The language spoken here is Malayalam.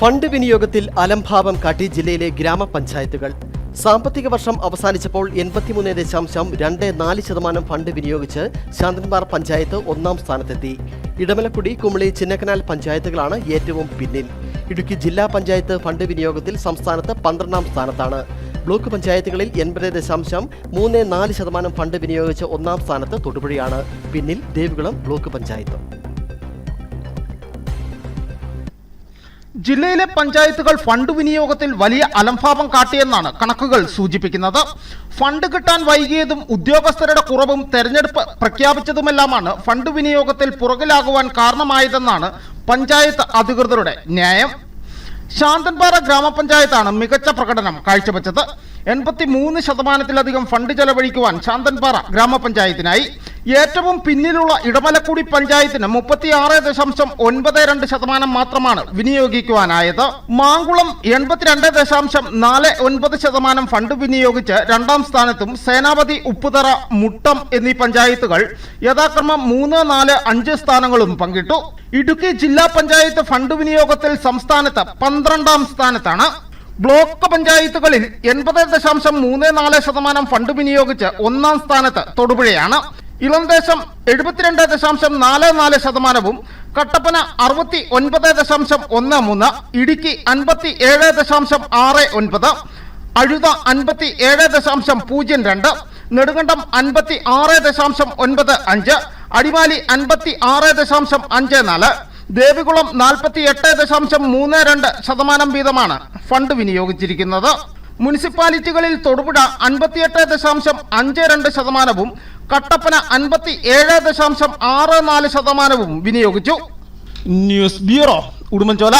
ഫണ്ട് വിനിയോഗത്തിൽ അലംഭാവം കാട്ടി ജില്ലയിലെ ഗ്രാമപഞ്ചായത്തുകൾ. സാമ്പത്തിക വർഷം അവസാനിച്ചപ്പോൾ എൺപത്തിമൂന്ന് ദശാംശം രണ്ട് നാല് ശതമാനം ഫണ്ട് വിനിയോഗിച്ച് ശാന്തൻമാർ പഞ്ചായത്ത് ഒന്നാം സ്ഥാനത്തെത്തി. ഇടമലക്കുടി കുമളി ചിന്നക്കനാൽ പഞ്ചായത്തുകളാണ് ഏറ്റവും പിന്നിൽ. ഇടുക്കി ജില്ലാ പഞ്ചായത്ത് ഫണ്ട് വിനിയോഗത്തിൽ സംസ്ഥാനത്ത് പന്ത്രണ്ടാം സ്ഥാനത്താണ്. ബ്ലോക്ക് പഞ്ചായത്തുകളിൽ എൺപത് ദശാംശം മൂന്ന് നാല് ശതമാനം ഫണ്ട് വിനിയോഗിച്ച് ഒന്നാം സ്ഥാനത്ത് തൊടുപുഴയാണ്. പിന്നിൽ ദേവികുളം ബ്ലോക്ക് പഞ്ചായത്ത്. ജില്ലയിലെ പഞ്ചായത്തുകൾ ഫണ്ട് വിനിയോഗത്തിൽ വലിയ അലംഭാവം കാട്ടിയെന്നാണ് കണക്കുകൾ സൂചിപ്പിക്കുന്നത്. ഫണ്ട് കിട്ടാൻ വൈകിയതും ഉദ്യോഗസ്ഥരുടെ കുറവും തെരഞ്ഞെടുപ്പ് പ്രഖ്യാപിച്ചതുമെല്ലാമാണ് ഫണ്ട് വിനിയോഗത്തിൽ പുറകിലാകുവാൻ കാരണമായതെന്നാണ് പഞ്ചായത്ത് അധികൃതരുടെ ന്യായം. ശാന്തൻപാറ ഗ്രാമപഞ്ചായത്താണ് മികച്ച പ്രകടനം കാഴ്ചവെച്ചത്. എൺപത്തി മൂന്ന് ശതമാനത്തിലധികം ഫണ്ട് ചെലവഴിക്കുവാൻ ശാന്തൻപാറ ഗ്രാമപഞ്ചായത്തിനായി. ഏറ്റവും പിന്നിലുള്ള ഇടമലക്കുടി പഞ്ചായത്തിന് മുപ്പത്തിയാറ് ദശാംശം ഒൻപത് രണ്ട് ശതമാനം മാത്രമാണ് വിനിയോഗിക്കുവാനായത്. മാങ്കുളം എൺപത്തിരണ്ട് ദശാംശം നാല് ഒൻപത് ശതമാനം ഫണ്ട് വിനിയോഗിച്ച് രണ്ടാം സ്ഥാനത്തും സേനാപതി ഉപ്പുതറ മുട്ടം എന്നീ പഞ്ചായത്തുകൾ യഥാക്രമം മൂന്ന് നാല് അഞ്ച് സ്ഥാനങ്ങളും പങ്കിട്ടു. ഇടുക്കി ജില്ലാ പഞ്ചായത്ത് ഫണ്ട് വിനിയോഗത്തിൽ സംസ്ഥാനത്ത് പന്ത്രണ്ടാം സ്ഥാനത്താണ്. ബ്ലോക്ക് പഞ്ചായത്തുകളിൽ എൺപത് ദശാംശം മൂന്ന് നാല് ശതമാനം ഫണ്ട് വിനിയോഗിച്ച് ഒന്നാം സ്ഥാനത്ത് തൊടുപുഴയാണ്. ഇളംദേശം എഴുപത്തിരണ്ട് ദശാംശം നാല് നാല് ശതമാനവും കട്ടപ്പന അറുപത്തി ഒൻപത് ദശാംശം ഒന്ന് മൂന്ന് ഇടുക്കി അൻപത്തി ഏഴ് ദശാംശം ആറ് ഒൻപത് അഴുത അൻപത്തി ഏഴ് ദശാംശം പൂജ്യം രണ്ട് നെടുങ്കണ്ടം അൻപത്തി ആറ് ദശാംശം ഒൻപത് അഞ്ച് അടിമാലി അൻപത്തി ആറ് ദശാംശം അഞ്ച് നാല് ദേവികുളം നാൽപ്പത്തി എട്ട് ദശാംശം മൂന്ന് രണ്ട് ശതമാനം വീതമാണ് ഫണ്ട് വിനിയോഗിച്ചിരിക്കുന്നത്. മുനിസിപ്പാലിറ്റികളിൽ തൊടുപുഴ അൻപത്തിയെട്ട് ദശാംശം അഞ്ച് രണ്ട് ശതമാനവും കട്ടപ്പന അൻപത്തി ഏഴ് ദശാംശം ആറ് നാല് ശതമാനവും വിനിയോഗിച്ചു. News bureau Udumbanchola.